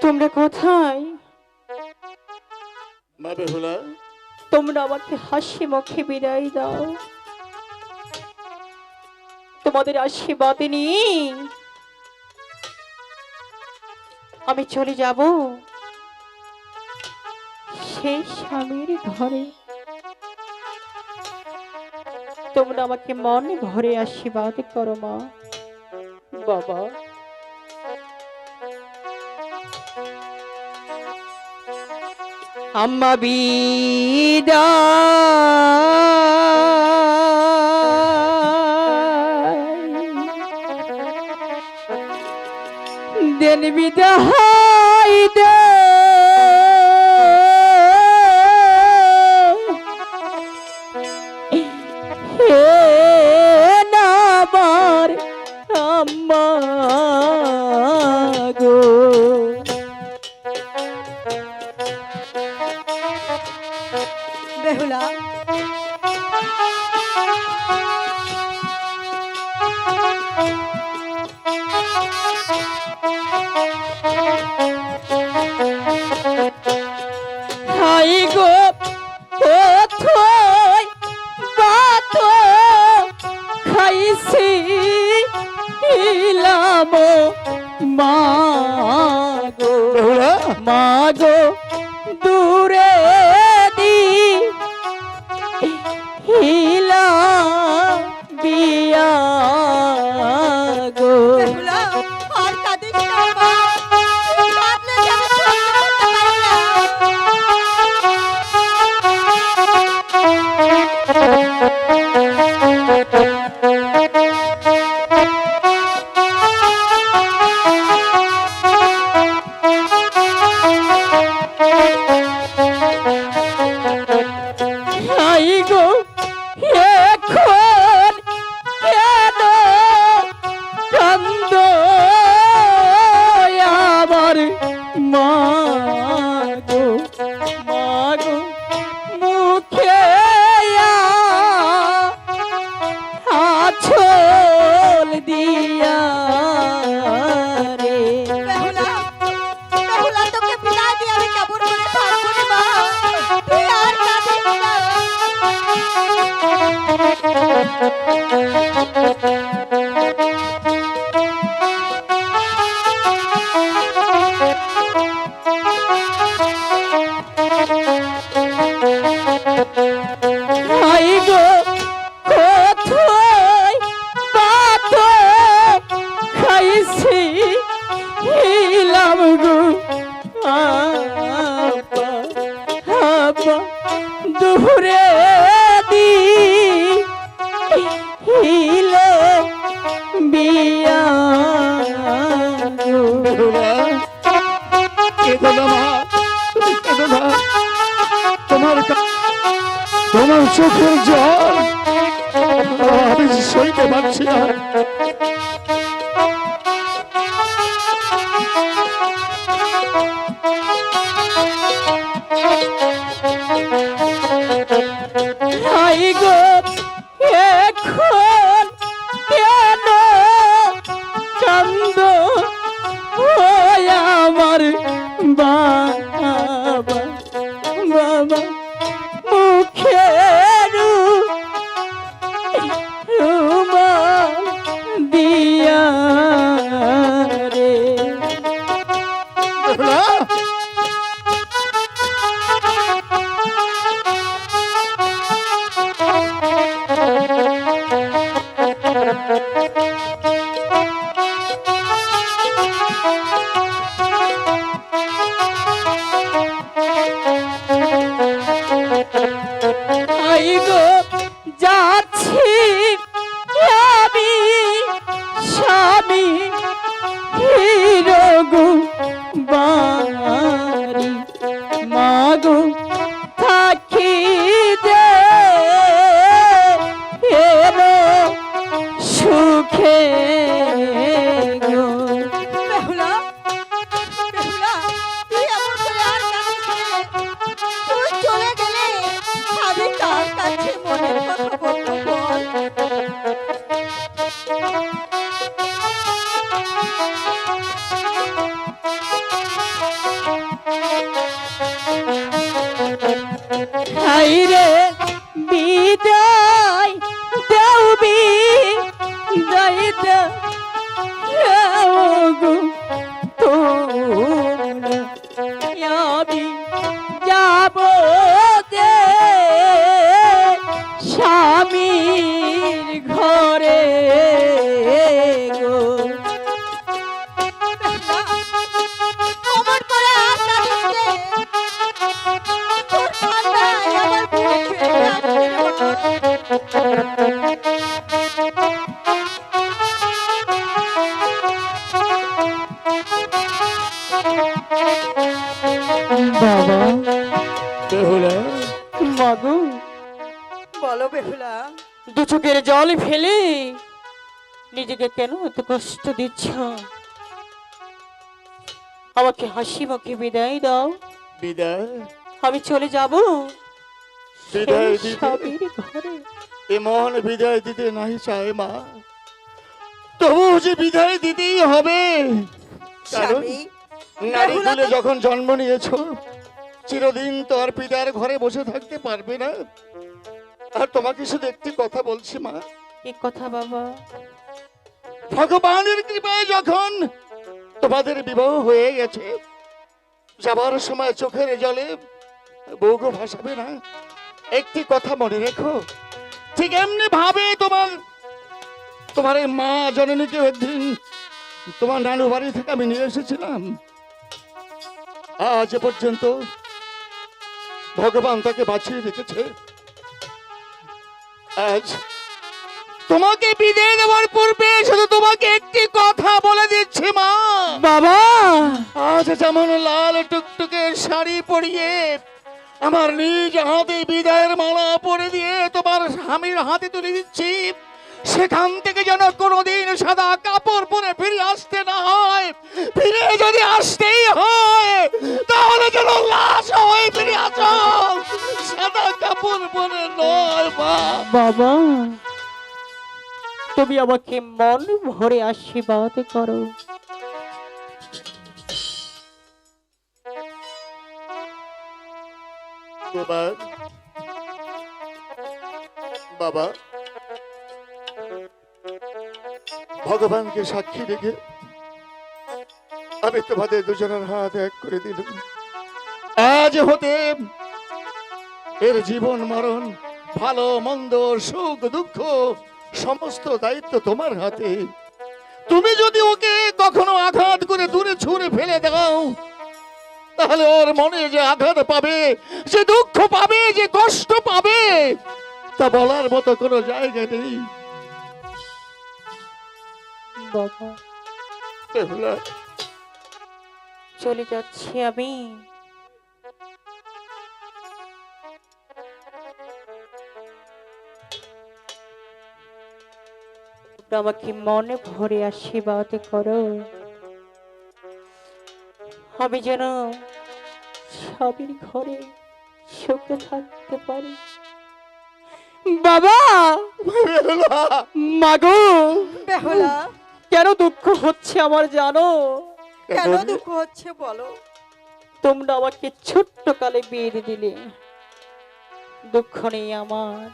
তোমরা কোথায়? মা বেহুলা। তোমরা আমাকে হাসি মুখে বিদায় দাও। তোমাদের আশীর্বাদ নিয়ে আমি চলে যাব। সেই স্বামীর ঘরে। তোমরা আমাকে মন ভরে আশীর্বাদ করো মা। বাবা। আম্মা বিদা। দেন বিদায়। নিজেকে কেন এত কষ্ট দিচ্ছ? আমাকে হাসি মুখে বিদায় দাও। বিদায়। আমি চলে যাব। বিদায় সেই দিতে। স্বামীর ঘরে। এ মন বিদায় দিতে নাই চায় মা। তবু যে বিদায় দিতেই হবে। কারণ নারী যখন জন্ম নিয়েছ চিরদিন তো আর পিতার ঘরে বসে থাকতে পারবে না। আর তোমাকে শুধু একটি কথা বলছি মা। কি কথা বাবা? ভগবানের কৃপায় যখন তোমাদের বিবাহ হয়ে গেছে, যাবার সময় চোখের জলে বউগো ভাসাবে না? একটি কথা মনে রেখো। ঠিক এমনি ভাবে তোমার তোমার এই মা জননীকে একদিন তোমার নানু বাড়ি থেকে আমি নিয়ে এসেছিলাম। আজ পর্যন্ত ভগবান তাকে বাঁচিয়ে রেখেছে। আজ তোমাকে বিদায় দেওয়ার পূর্বে শুধু তোমাকে একটি কথা বলে দিচ্ছি মা। বাবা! আজ যেমন লাল টুকটুকে শাড়ি পরিয়ে আমার নিজ হাতে বিদায়ের মালা পরে দিয়ে তোমার স্বামীর হাতে তুলে দিচ্ছি সেখান থেকে যেন কোনোদিন সাদা কাপড় পরে ফিরে আসতে না হয়। ফিরে যদি আসতেই হয় তাহলে যেন লাশ হয়ে ফিরে আসো। সাদা কাপড় পরে নয় বাবা! তুমি আমাকে মন ভরে আশীর্বাদ করো। বাবা। ভগবানকে সাক্ষী রেখে আমি তোমাদের দুজনের হাত এক করে দিলাম। আজ হতে এর জীবন মরণ, ভালো, মন্দ, সুখ, দুঃখ সমস্ত দায়িত্ব তোমার হাতে। তুমি যদি ওকে কখনো আঘাত করে দূরে ছুঁড়ে ফেলে দাও তাহলে ওর মনে যে আঘাত পাবে যে দুঃখ পাবে যে কষ্ট পাবে তা বলার মতো কোনো জায়গা নেই। চলে যাচ্ছি আমি। আমাকে মনে ভরে আশীর্বাদ করো। আমি যেন স্বামীর ঘরে সুখে থাকতে পারি। বাবা! মাগো বেহুলা! কেন দুঃখ হচ্ছে আমার জানো? কেন দুঃখ হচ্ছে বলো? তোমরা আমাকে ছোট্ট কালে বিয়ে দিলে। দুঃখ নেই আমার।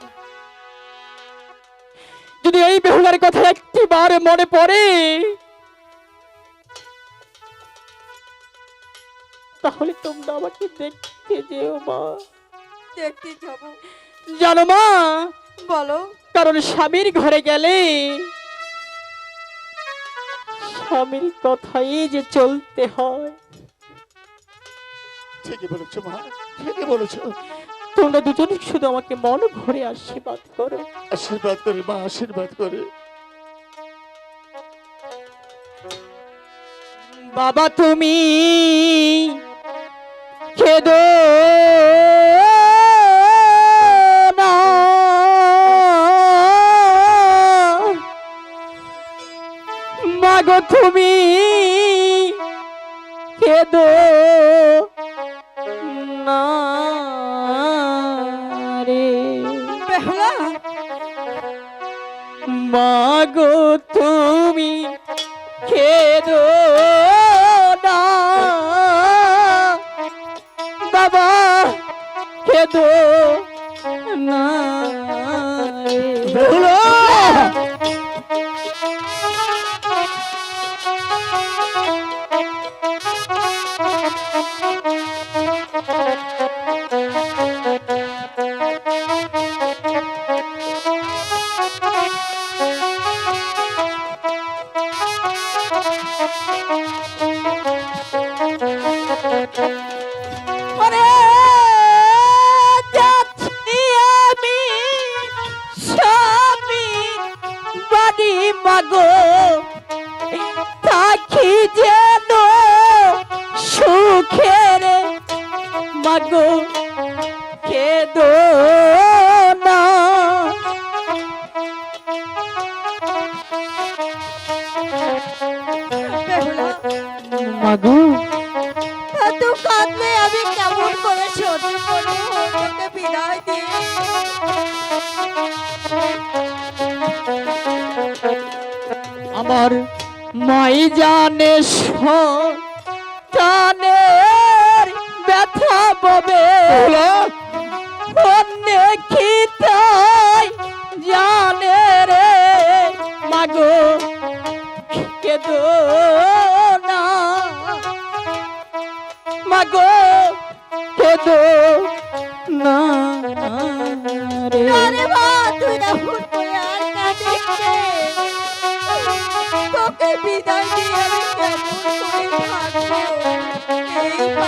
যদি এই বেহুলার কথা একটি বার মনে পড়ে তাহলে তোমরা আমাকে দেখতে যেও মা। দেখতে যাব। জানো মা বলো। কারণ স্বামীর ঘরে গেলে স্বামীর কথাই যে চলতে হয়। ঠিকই বলেছ মা ঠিকই বলেছ। তোমরা দুজনে শুধু আমাকে মন ভরে আশীর্বাদ করো। আশীর্বাদ করে মা আশীর্বাদ করে। বাবা তুমি খেদো মাগো তুমি খেদো মাগো তুমি খেদো না। বাবা খেদো না। জানে টানের ব্যথা ববে। অন্য খিতাই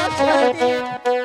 এই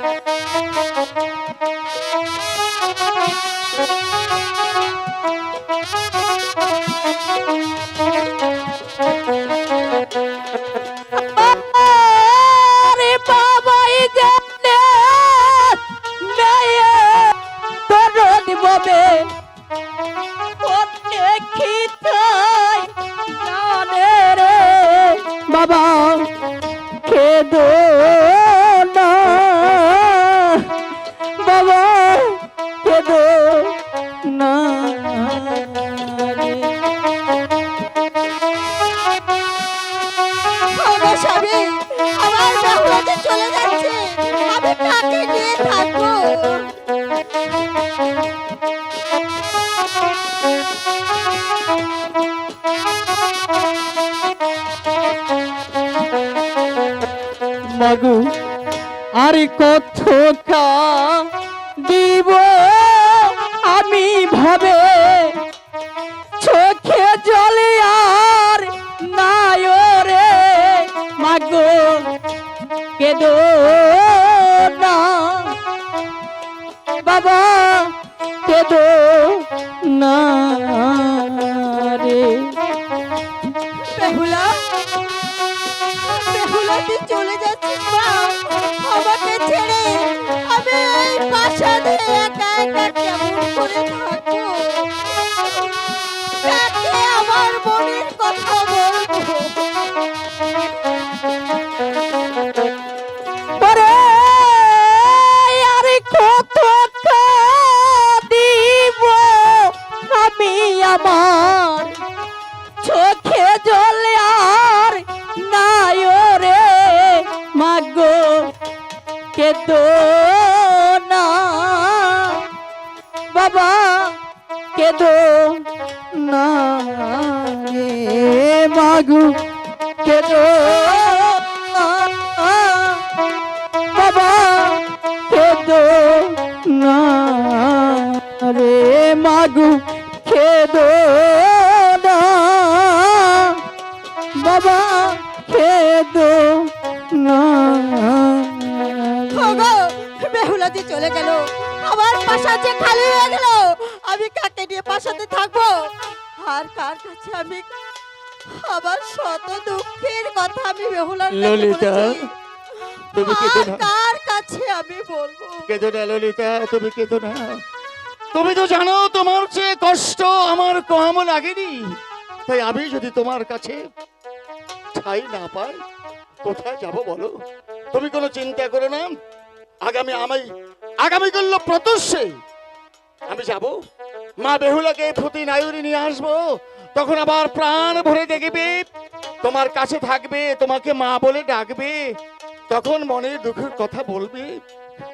Gracias. মাগু খেদো না। বাবা খেদো না। ওগো বেহুলা চলে গেল। আমার পাশা যে খালি হয়ে গেল। আমি কাকে নিয়ে পাশাতে থাকব? আর কার কাছে আমি আমার শত দুঃখের কথা আমি বেহুলার ললিতা, তুমি কার কাছে আমি বলব? কেঁদো না ললিতা তুমি কেঁদো না। তুমি তো জানো তোমার চেয়ে কষ্ট আমার কম লাগেনি। তাই আমি যদি তোমার কাছে ঠাই না পাই, কোথায় যাব বলো? তুমি কোনো চিন্তা করো না। আগামী আমি আগামী করল প্রত্যুষে। আমি যাব। মা বেহুলাকে ফুতি নায়ুরি নিয়ে আসব। তখন আবার প্রাণ ভরে দেখবে, তোমার কাছে থাকবে, তোমাকে মা বলে ডাকবে। তখন মনে দুঃখের কথা বলবে।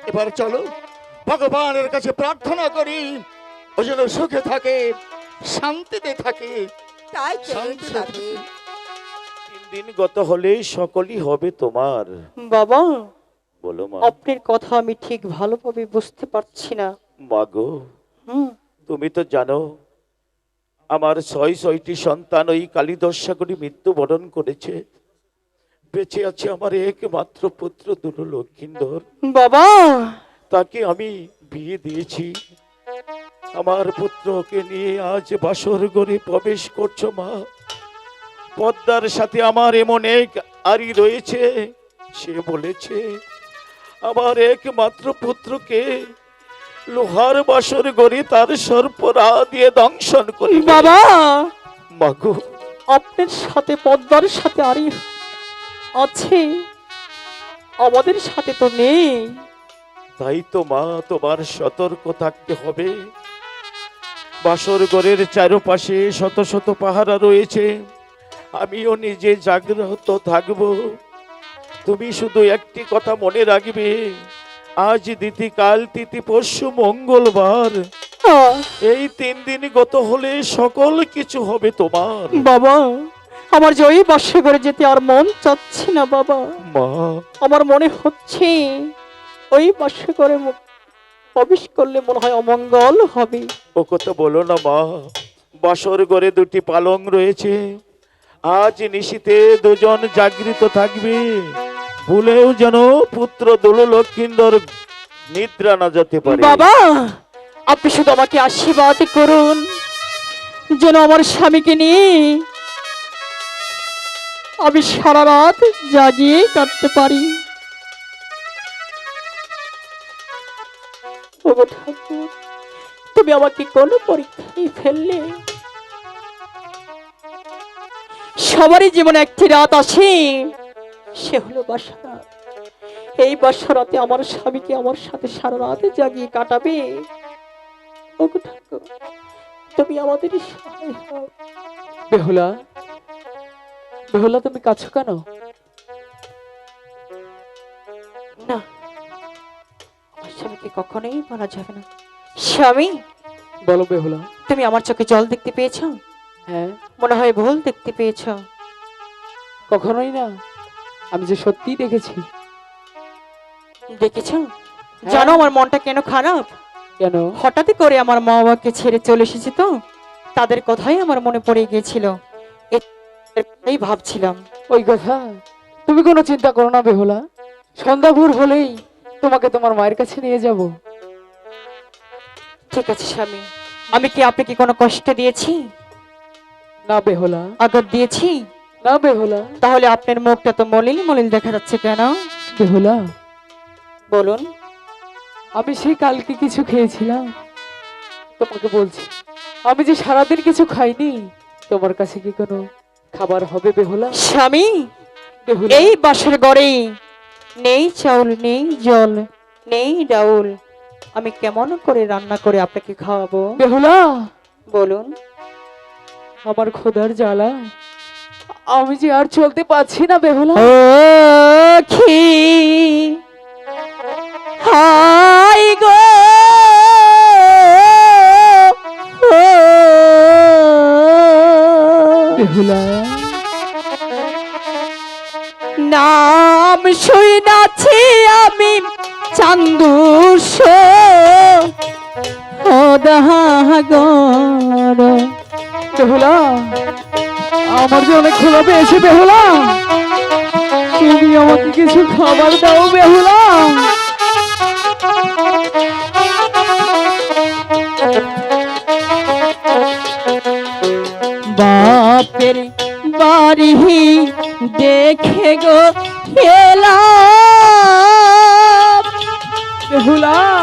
এবার চলো। ভগবানের কাছে প্রার্থনা করি ও যেন সুখে থাকে শান্তিতে থাকে। তাই তিন দিন গত হলেই সকলই হবে তোমার। বাবা বলো মা। আপনার কথা আমি ঠিক ভালোভাবে বুঝতে পারছি না। মাগো হুম। তুমি তো জানো আমার ছয় ছয়টি সন্তান ওই কালীদশা করে মৃত্যুবরণ করেছে। বেঁচে আছে আমার একমাত্র পুত্র দুটো লক্ষিন্দর বাবা তাকে আমি বিয়ে দিয়েছি। আমার পুত্রকে নিয়ে আজ বাসর গড়ে প্রবেশ করছ মা। পদ্মার সাথে আমার এমন এক আরি রয়েছে সে বলেছে আমার একমাত্র পুত্রকে লোহার বাসর গড়ে তার সর্পরা দিয়ে দংশন করি বাবা! মাগো আপনার সাথে পদ্মার সাথে আরি আছে। আমাদের সাথে তো নেই। তাই তো মা তোমার সতর্ক থাকতে হবে। বাসর গড়ের চারপাশে শত শত পাহারা রয়েছে। আমিও নিজে জাগ্রত থাকব। তুমি শুধু একটি কথা মনে রাখবে। আজ দিতি কাল তিথি পরশু মঙ্গলবার। এই তিন দিন গত হলে সকল কিছু হবে তোমার। বাবা আমার যে ওই বাসে করে যেতে আর মন চাচ্ছে না বাবা। মা। আমার মনে হচ্ছে ওই বাসে করে প্রবেশ করলে মনে হয় অমঙ্গল হবে। ও কথা বলো না মা বাসর ঘরে দুটি পালং রয়েছে। আজ নিশীতে দুজন জাগৃত থাকবে। ভুলেও যেন পুত্র দোল লক্ষিন্দর নিদ্রা না যেতে পারে। বাবা আপনি শুধু আমাকে আশীর্বাদ করুন। যেন আমার স্বামীকে নিয়ে আমি সারা রাত জাগিয়ে কাটতে পারি। ওগো ঠাকুর তুমি আমাকে পরীক্ষায় ফেললে। সবারই জীবনে একটি রাত আসে, সে হলো এই আমার স্বামীকে আমার সাথে সারা রাত জাগিয়ে কাটাবে। ঠাকুর, তুমি আমাদের বেহুলা বেহুলা, তুমি কাছো কেন? না। স্বামীকে কখনোই বলা যাবে না। স্বামী? বলো বেহুলা। তুমি আমার চোখে জল দেখতে পেয়েছ? হ্যাঁ। মনে হয় ভুল দেখতে পেয়েছ। কখনোই না। আমি যে সত্যি দেখেছি। দেখেছ? জানো আমার মনটা কেন খারাপ? কেন? হঠাৎ করে আমার মা বাবাকে ছেড়ে চলে এসেছি তো। তাদের কথাই আমার মনে পড়ে গিয়েছিল। এই ভাবছিলাম। ওই কথা? তুমি কোনো চিন্তা করো না বেহুলা। সন্ধ্যা ভোর হলেই তোমাকে তোমার মায়ের কাছে নিয়ে যাব। ঠিক আছে স্বামী। আমি কি আপনাকে কোনো কষ্ট দিয়েছি? না বেহুলা। আঘাত দিয়েছি? না বেহুলা। তাহলে আপনার মুখটা তো মলিন মলিন দেখা যাচ্ছে কেন? বেহুলা। বলুন। আমি সেই কালকে কিছু খেয়েছিলাম। তোমাকে বলছি আমি যে সারাদিন কিছু খাইনি তোমার কাছে কি কোনো খাবার হবে বেহুলা? স্বামী এই বাসের গড়ে নেই চাউল নেই জল নেই ডাউল। আমি কেমন করে রান্না করে আপনাকে খাওয়াবো? বেহুলা! বলুন। আমার খোদার জ্বালা। আমি যে আর চলতে পারছি না বেহুলা! হাই গো! বেহুলা! নাম শুনাছি আমি বেহুলা, আমার যে অনেক খোলা পেয়েছে বেহুলা। তুমি আমাকে কিছু খাবার দাও বেহুলা। বাপের বাড়ি দেখে গো এলাম বেহুলা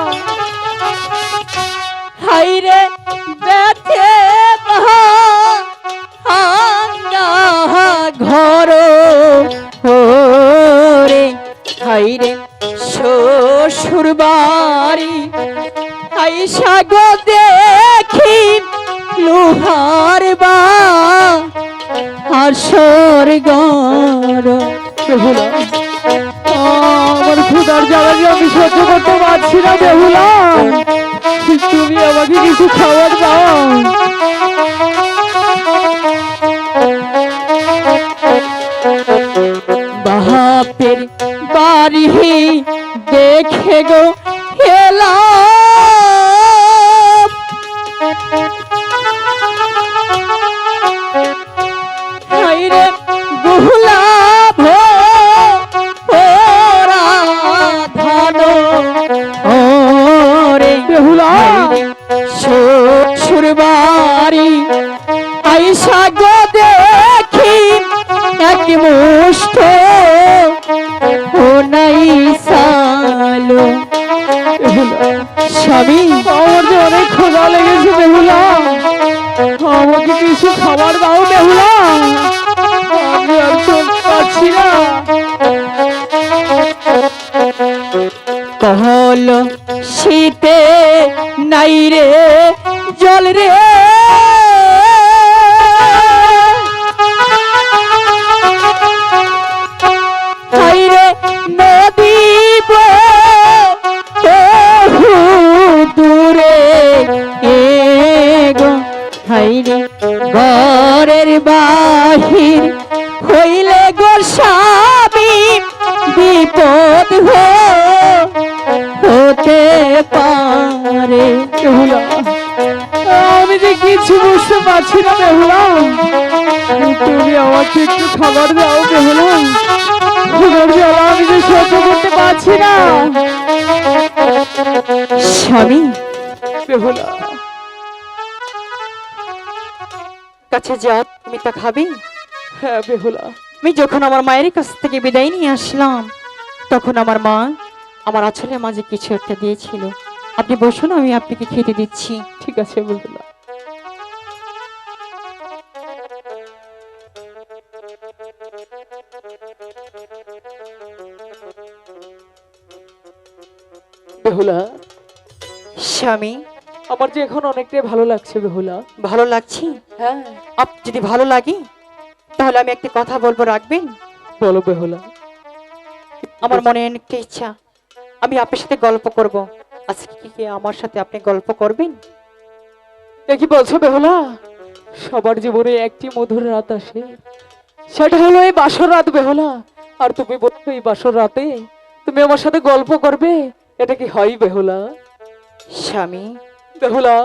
পারছি না তুমি আমাকে একটু খাবার দাও আমি যে সহ্য করতে পারছি না। স্বামী কাছে যা তুমি তা খাবে? হ্যাঁ বেহুলা। আমি যখন আমার মায়ের কাছ থেকে বিদায় নিয়ে আসলাম, তখন আমার মা আমার আঁচলের মাঝে কিছু একটা দিয়েছিল। আপনি বসুন, আমি আপনাকে খেতে দিচ্ছি। ঠিক আছে, বেহুলা। বেহুলা। স্বামী আমার যে এখন অনেকটাই ভালো লাগছে বেহুলা। ভালো লাগছে? হ্যাঁ। আপ যদি ভালো লাগে তাহলে আমি একটা কথা বলব রাখবেন? বলো বেহুলা। আমার মনে একটা ইচ্ছা। আমি আপনার সাথে গল্প করব। আজকে কি কি আমার সাথে আপনি গল্প করবেন? কি বলছো বেহুলা? সবার জীবনে একটি মধুর রাত আসে। সেটা হলো এই বাসর রাত বেহুলা। আর তুমি বলছো এই বাসর রাতে তুমি আমার সাথে গল্প করবে? এটা কি হয় বেহুলা? স্বামী। বেহুলা!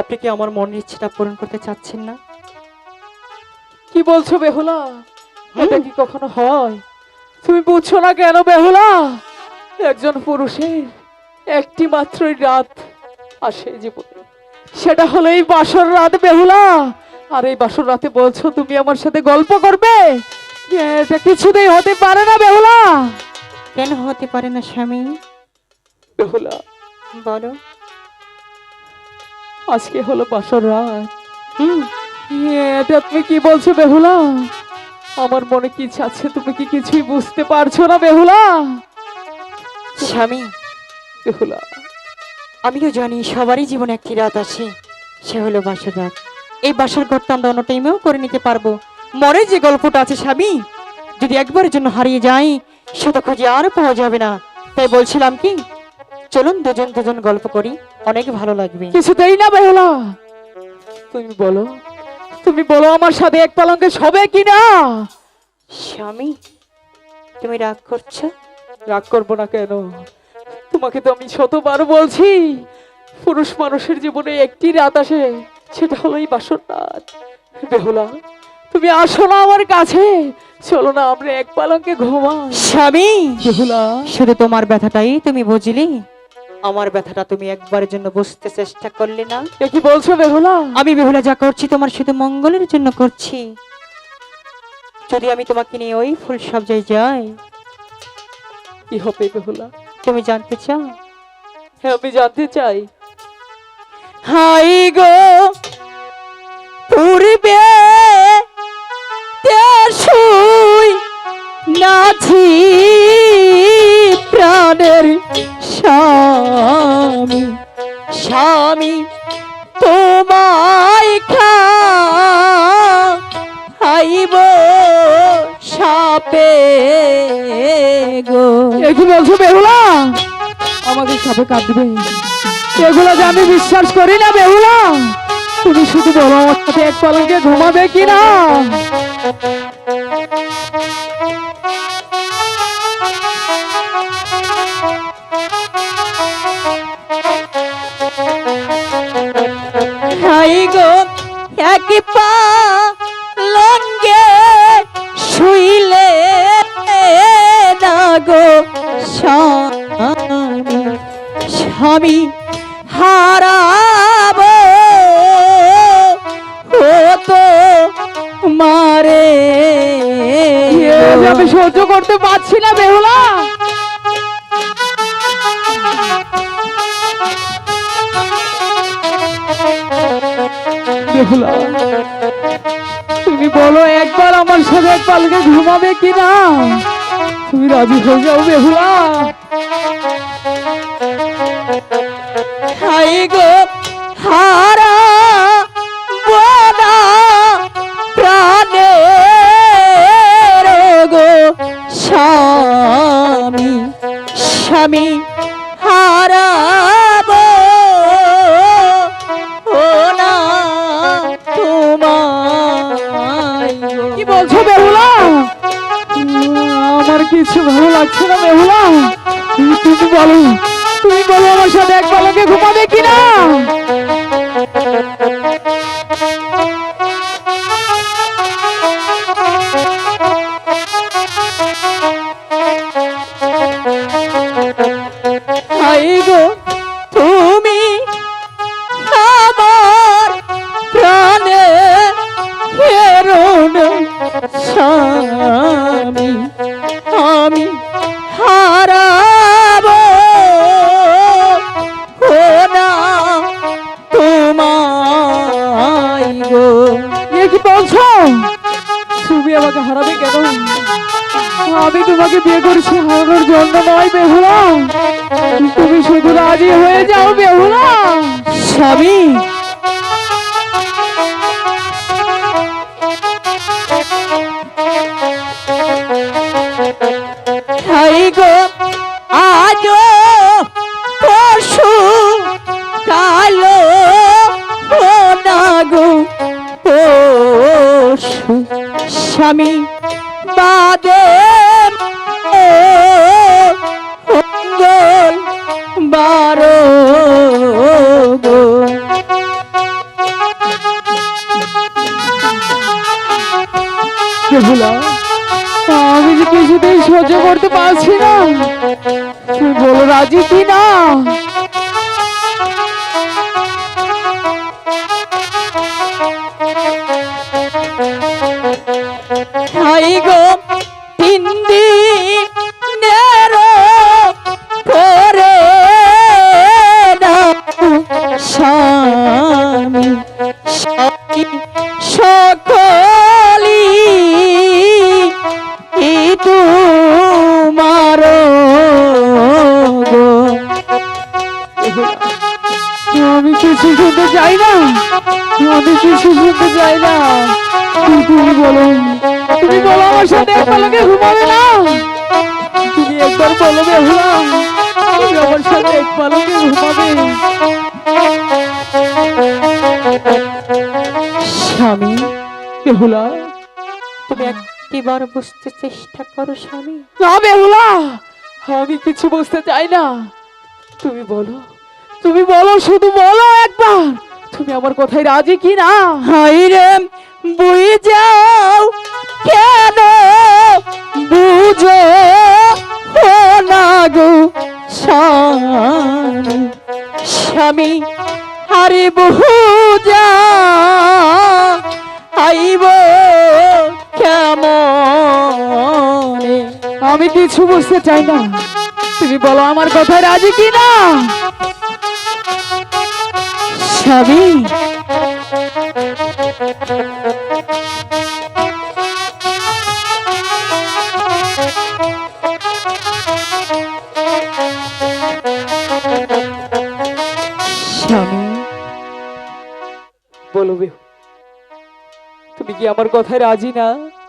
আপনি কি আমার মনের ইচ্ছাটা পূরণ করতে চাচ্ছেন না? কি বলছো বেহুলা? এটা কি কখনো হয়? তুমি বুঝছ না কেন বেহুলা? একজন পুরুষের একটি মাত্রই রাত আসে জীবনে। সেটা হলো এই বাসর রাত বেহুলা! আর এই বাসর রাতে বলছো তুমি আমার সাথে গল্প করবে? এটা কিছুতেই হতে পারে না বেহুলা! কেন হতে পারে না স্বামী? বেহুলা। বলো। আজকে হলো বাসর রাত। এটা তুমি কি বলছো বেহুলা? আমার মনে কি চাচ্ছে তুমি কি কিছুই বুঝতে পারছ না বেহুলা? স্বামী। বেহুলা। আমিও জানি সবারই জীবনে একটি রাত আসে সে হলো বাসর রাত। এই বাসর ঘরটা আমরা অন্য টাইমেও করে নিতে পারব। মরে যে গল্পটা আছে স্বামী যদি একবারের জন্য হারিয়ে যাই সেটা খুঁজে আর পাওয়া যাবে না। তাই বলছিলাম কি চলুন দুজন দুজন গল্প করি অনেক ভালো লাগবে। কিছুতেই না বেহুলা। তুমি বলো তুমি বলো আমার সাথে এক পালঙ্কে সবে কি না স্বামী তুমি রাগ করছ? রাগ করব না কেন? তোমাকে তো আমি শতবার বলছি পুরুষ মানুষের জীবনে একটি রাত আসে সেটা হলো এই বাসর রাত। বেহুলা তুমি আসো না আমার কাছে। চলো না আমরা এক পালঙ্কে ঘুমাই। স্বামী শুধু তোমার ব্যথাটাই তুমি বুঝলি? আমার ব্যথাটা তুমি একবারের জন্য বুঝতে চেষ্টা করলে না? এ কি বলছো বেহুলা? আমি বেহুলা যা করছি তোমার শুধু মঙ্গলের জন্য করছি। যদি আমি তোমাকে নিয়ে ওই ফুল সবজায় যাই কি হবে বেহুলা? তুমি জানতে চাও? হ্যাঁ আমি জানতে চাই। হাই গো পূর্বে নাছি প্রাণের স্বামী। স্বামী, তোমায় খাইব সাপে গো। কি বলছো বেহুলা, আমাকে সাপে কাটবে এগুলো যে আমি বিশ্বাস করি না বেহুলা, তুমি শুধু বলো আমার সাথে এক পালঙ্কে ঘুমাবে কি এ কি বলছো তুমি আমাকে হারাবে কেন? আমি তোমাকে বিয়ে করেছি হারানোর জন্য নয় বেহুলা। তুমি শুধু রাজি হয়ে যাও, বেহুলা। স্বামী। আজ স্বামী বুঝতে চেষ্টা করো স্বামী। না বেহুলা! আমি কিছু বুঝতে চাই না। তুমি বলো তুমি বলো শুধু বলো একবার। তুমি আমার কথায় রাজি কি না? হাইরে বুঝ যাও কেন? বুঝো না গো স্বামী। হারে বহু যা আইব আমি কিছু বুঝতে চাই না। তুমি বলো, আমার কথায় রাজি কি না স্বামী? তুমি কি আমার কথায় রাজি না?